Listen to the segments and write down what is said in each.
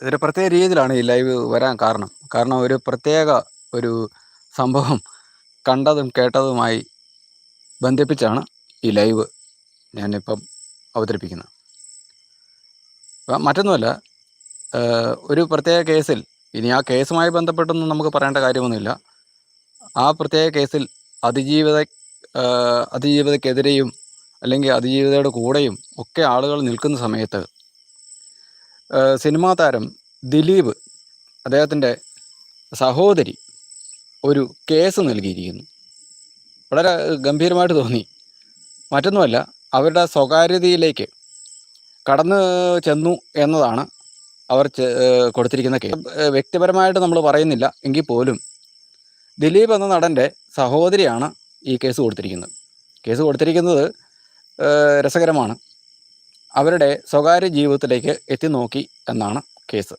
ഇതൊരു പ്രത്യേക രീതിയിലാണ് ഈ ലൈവ് വരാൻ കാരണം. കാരണം ഒരു പ്രത്യേക ഒരു സംഭവം കണ്ടതും കേട്ടതുമായി ബന്ധിപ്പിച്ചാണ് ഈ ലൈവ് ഞാനിപ്പം അവതരിപ്പിക്കുന്നത്. മറ്റൊന്നുമല്ല ഒരു പ്രത്യേക കേസിൽ ഇനി ആ കേസുമായി ബന്ധപ്പെട്ടൊന്നും നമുക്ക് പറയേണ്ട കാര്യമൊന്നുമില്ല. ആ പ്രത്യേക കേസിൽ അതിജീവിത അതിജീവിതക്കെതിരെയും അല്ലെങ്കിൽ അതിജീവിതയുടെ കൂടെയും ഒക്കെ ആളുകൾ നിൽക്കുന്ന സമയത്ത് സിനിമാ താരം ദിലീപ് അദ്ദേഹത്തിന്റെ സഹോദരി ഒരു കേസ് നൽകിയിരിക്കുന്നു. വളരെ ഗംഭീരമായിട്ട് തോന്നി. മറ്റൊന്നുമല്ല അവരുടെ സ്വകാര്യതയിലേക്ക് കടന്നു ചെന്നു എന്നതാണ് അവർ കൊടുത്തിരിക്കുന്ന കേസ്. വ്യക്തിപരമായിട്ട് നമ്മൾ പറയുന്നില്ല. എങ്കിൽ പോലും ദിലീപ് എന്ന നടന്റെ സഹോദരിയാണ് ഈ കേസ് കൊടുത്തിരിക്കുന്നത്. കേസ് കൊടുത്തിരിക്കുന്നത് രസകരമാണ്. അവരുടെ സ്വകാര്യ ജീവിതത്തിലേക്ക് എത്തി നോക്കി എന്നാണ് കേസ്.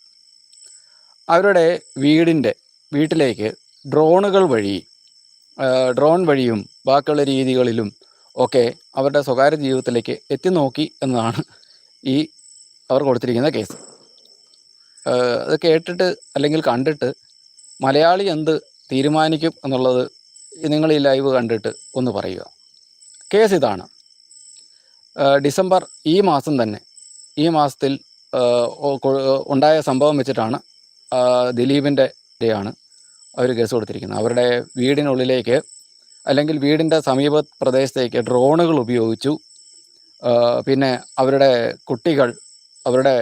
അവരുടെ വീടിന്റെ വീട്ടിലേക്ക് ഡ്രോണുകൾ വഴി ഡ്രോൺ വഴിയും ബാക്കിയുള്ള രീതികളിലും ഒക്കെ അവരുടെ സ്വകാര്യ ജീവിതത്തിലേക്ക് എത്തി നോക്കി എന്നതാണ് ഈ അവർ കൊടുത്തിരിക്കുന്ന കേസ്. അത് കേട്ടിട്ട് അല്ലെങ്കിൽ കണ്ടിട്ട് മലയാളി എന്ത് തീരുമാനിക്കും എന്നുള്ളത് നിങ്ങൾ ഈ ലൈവ് കണ്ടിട്ട് ഒന്ന് പറയുക. കേസ് ഇതാണ്. ഡിസംബർ ഈ മാസം തന്നെ ഈ മാസത്തിൽ ഉണ്ടായ സംഭവം വെച്ചിട്ടാണ് ദിലീപിന്റെ യാണ് അവർ കേസ് കൊടുത്തിരിക്കുന്നത്. അവരുടെ വീടിനുള്ളിലേക്ക് അല്ലെങ്കിൽ വീടിന്റെ സമീപ പ്രദേശത്തേക്ക് ഡ്രോണുകൾ ഉപയോഗിച്ചു പിന്നെ അവരുടെ കുട്ടികൾ അവരുടെ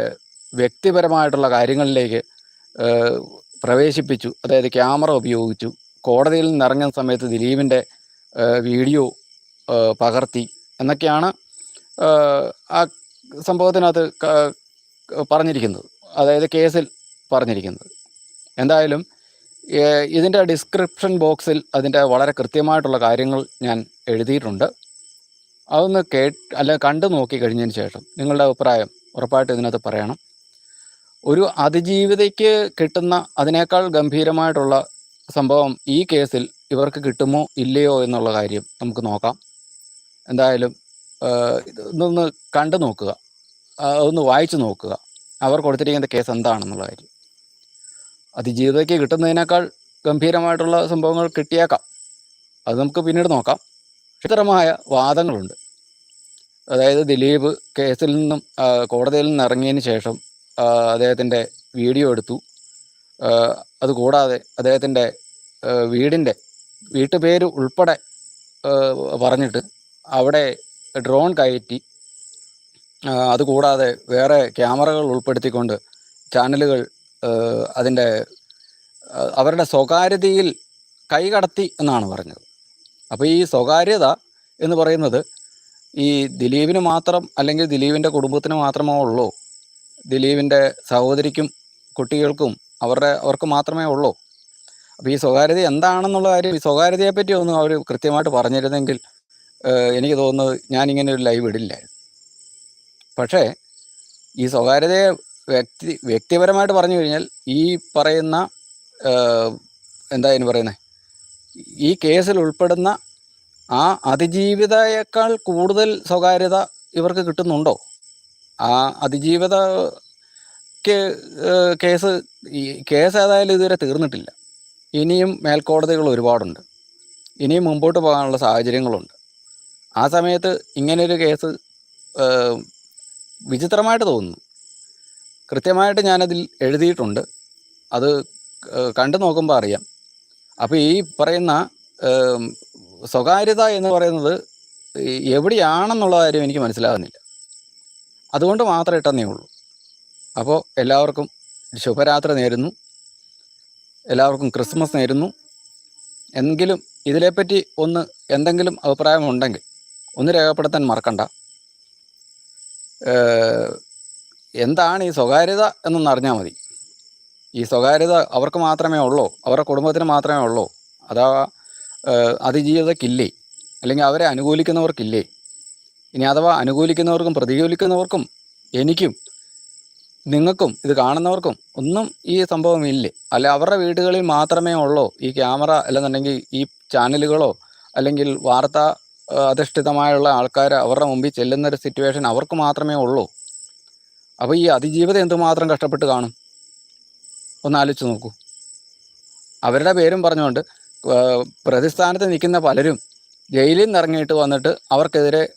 വ്യക്തിപരമായിട്ടുള്ള കാര്യങ്ങളിലേക്ക് പ്രവേശിപ്പിച്ചു അതായത് ക്യാമറ ഉപയോഗിച്ചു. കോടതിയിൽ നിന്ന് ഇറങ്ങുന്ന സമയത്ത് ദിലീപിന്റെ വീഡിയോ പകർത്തി. എന്നൊക്കെയാണ് ആ സംഭവത്തിനകത്ത് ക- പറഞ്ഞിരിക്കുന്നത്. അതായത് കേസിൽ പറഞ്ഞിരിക്കുന്നത്. എന്തായാലും ഇതിന്റെ ഡിസ്ക്രിപ്ഷൻ ബോക്സിൽ അതിന്റെ വളരെ കൃത്യമായിട്ടുള്ള കാര്യങ്ങൾ ഞാൻ എഴുതിയിട്ടുണ്ട്. അതൊന്ന് കേട്ട് അല്ല കണ്ടു നോക്കി കഴിഞ്ഞതിന് ശേഷം നിങ്ങളുടെ അഭിപ്രായം ഉറപ്പായിട്ട് ഇതിനകത്ത് പറയണം. ഒരു അതിജീവിതയ്ക്ക് കിട്ടുന്ന അതിനേക്കാൾ ഗംഭീരമായിട്ടുള്ള സംഭവം ഈ കേസിൽ ഇവർക്ക് കിട്ടുമോ ഇല്ലയോ എന്നുള്ള കാര്യം നമുക്ക് നോക്കാം. എന്തായാലും ഇതൊന്ന് കണ്ടു നോക്കുക. ഒന്ന് വായിച്ചു നോക്കുക. അവർ കൊടുത്തിരിക്കുന്ന കേസ് എന്താണെന്നുള്ള കാര്യം അതിജീവിതയ്ക്ക് കിട്ടുന്നതിനേക്കാൾ ഗംഭീരമായിട്ടുള്ള സംഭവങ്ങൾ കിട്ടിയേക്കാം. അത് നമുക്ക് പിന്നീട് നോക്കാം. വിചിത്രമായ വാദങ്ങളുണ്ട്. അതായത് ദിലീപ് കേസിൽ നിന്നും കോടതിയിൽ നിന്ന് ഇറങ്ങിയതിന് ശേഷം അദ്ദേഹത്തിന്റെ വീഡിയോ എടുത്തു. അതുകൂടാതെ അദ്ദേഹത്തിന്റെ വീടിന്റെ വീട്ടുപേര് ഉൾപ്പെടെ പറഞ്ഞിട്ട് അവിടെ ഡ്രോൺ കയറ്റി. അതുകൂടാതെ വേറെ ക്യാമറകൾ ഉൾപ്പെടുത്തിക്കൊണ്ട് ചാനലുകൾ അതിന്റെ അവരുടെ സ്വകാര്യതയിൽ കൈകടത്തി എന്നാണ് പറഞ്ഞത്. അപ്പോൾ ഈ സ്വകാര്യത എന്ന് പറയുന്നത് ഈ ദിലീപിന് മാത്രം അല്ലെങ്കിൽ ദിലീപിന്റെ കുടുംബത്തിന് മാത്രമേ ഉള്ളൂ. ദിലീപിന്റെ സഹോദരിക്കും കുട്ടികൾക്കും അവരുടെ അവർക്ക് മാത്രമേ ഉള്ളൂ. അപ്പോൾ ഈ സ്വകാര്യത എന്താണെന്നുള്ള കാര്യം ഈ സ്വകാര്യതയെപ്പറ്റി ഒന്നും അവർ കൃത്യമായിട്ട് പറഞ്ഞിരുന്നെങ്കിൽ എനിക്ക് തോന്നുന്നത് ഞാനിങ്ങനെ ഒരു ലൈവ് ഇടില്ലായിരുന്നു പക്ഷേ ഈ സ്വകാര്യതയെ വ്യക്തി വ്യക്തിപരമായിട്ട് പറഞ്ഞു കഴിഞ്ഞാൽ ഈ പറയുന്ന എന്താ ഇനി പറയുന്നത് ഈ കേസിൽ ഉൾപ്പെടുന്ന ആ അതിജീവിതയേക്കാൾ കൂടുതൽ സ്വകാര്യത ഇവർക്ക് കിട്ടുന്നുണ്ടോ? ആ അതിജീവിതക്ക് കേസ് ഈ കേസ് ഏതായാലും ഇതുവരെ തീർന്നിട്ടില്ല. ഇനിയും മേൽക്കോടതികൾ ഒരുപാടുണ്ട്. ഇനിയും മുമ്പോട്ട് പോകാനുള്ള സാഹചര്യങ്ങളുണ്ട്. ആ സമയത്ത് ഇങ്ങനെയൊരു കേസ് വിചിത്രമായിട്ട് തോന്നുന്നു. കൃത്യമായിട്ട് ഞാനതിൽ എഴുതിയിട്ടുണ്ട്. അത് കണ്ടു നോക്കുമ്പോൾ അറിയാം. അപ്പോൾ ഈ പറയുന്ന സ്വകാര്യത എന്ന് പറയുന്നത് എവിടെയാണെന്നുള്ള കാര്യം എനിക്ക് മനസ്സിലാകുന്നില്ല. അതുകൊണ്ട് മാത്രം ഇട്ടെന്നേ ഉള്ളൂ. അപ്പോൾ എല്ലാവർക്കും ശുഭരാത്രി നേരുന്നു. എല്ലാവർക്കും ക്രിസ്മസ് നേരുന്നു. എങ്കിലും ഇതിനെപ്പറ്റി ഒന്ന് എന്തെങ്കിലും അഭിപ്രായമുണ്ടെങ്കിൽ ഒന്ന് രേഖപ്പെടുത്താൻ മറക്കണ്ട. എന്താണ് ഈ സ്വകാര്യത എന്നൊന്ന് അറിഞ്ഞാൽ മതി. ഈ സ്വകാര്യത അവർക്ക് മാത്രമേ ഉള്ളൂ അവരുടെ കുടുംബത്തിന് മാത്രമേ ഉള്ളൂ. അതാ അതിജീവിതക്കില്ലേ? അല്ലെങ്കിൽ അവരെ അനുകൂലിക്കുന്നവർക്കില്ലേ? ഇനി അഥവാ അനുകൂലിക്കുന്നവർക്കും പ്രതികൂലിക്കുന്നവർക്കും എനിക്കും നിങ്ങൾക്കും ഇത് കാണുന്നവർക്കും ഒന്നും ഈ സംഭവം ഇല്ലേ. അല്ല അവരുടെ വീടുകളിൽ മാത്രമേ ഉള്ളൂ ഈ ക്യാമറ അല്ലെന്നുണ്ടെങ്കിൽ ഈ ചാനലുകളോ അല്ലെങ്കിൽ വാർത്താ അധിഷ്ഠിതമായുള്ള ആൾക്കാർ അവരുടെ മുമ്പിൽ ചെല്ലുന്ന ഒരു സിറ്റുവേഷൻ അവർക്ക് മാത്രമേ ഉള്ളൂ. അപ്പോൾ ഈ അതിജീവിതം എന്തുമാത്രം കഷ്ടപ്പെട്ട് കാണും? ഒന്ന് ആലോചിച്ച് നോക്കൂ. അവരുടെ പേരും പറഞ്ഞുകൊണ്ട് പ്രതിസ്ഥാനത്ത് നിൽക്കുന്ന പലരും ജയിലിൽ നിന്ന് ഇറങ്ങിയിട്ട് വന്നിട്ട് അവർക്കെതിരെ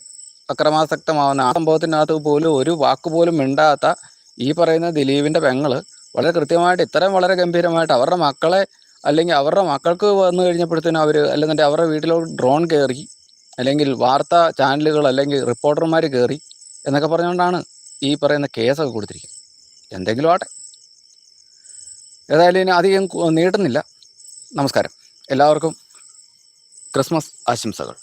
അക്രമാസക്തമാവുന്ന ആ സംഭവത്തിനകത്ത് പോലും ഒരു വാക്ക് പോലും മിണ്ടാത്ത ഈ പറയുന്ന ദിലീപിന്റെ പെങ്ങൾ വളരെ കൃത്യമായിട്ട് ഇത്രയും വളരെ ഗംഭീരമായിട്ട് അവരുടെ മക്കളെ അല്ലെങ്കിൽ അവരുടെ മക്കൾക്ക് വന്നു കഴിഞ്ഞപ്പോഴത്തേനും അവർ അല്ലെന്നുണ്ടെങ്കിൽ അവരുടെ വീട്ടിലോട്ട് ഡ്രോൺ കയറി അല്ലെങ്കിൽ വാർത്താ ചാനലുകൾ അല്ലെങ്കിൽ റിപ്പോർട്ടർമാർ കയറി എന്നൊക്കെ പറഞ്ഞുകൊണ്ടാണ് ഈ പറയുന്ന കേസൊക്കെ കൊടുത്തിരിക്കുന്നത്. എന്തെങ്കിലും ആട്ടെ ഏതായാലും ഇനി അധികം നീട്ടുന്നില്ല. നമസ്കാരം. എല്ലാവർക്കും ക്രിസ്മസ് ആശംസകൾ.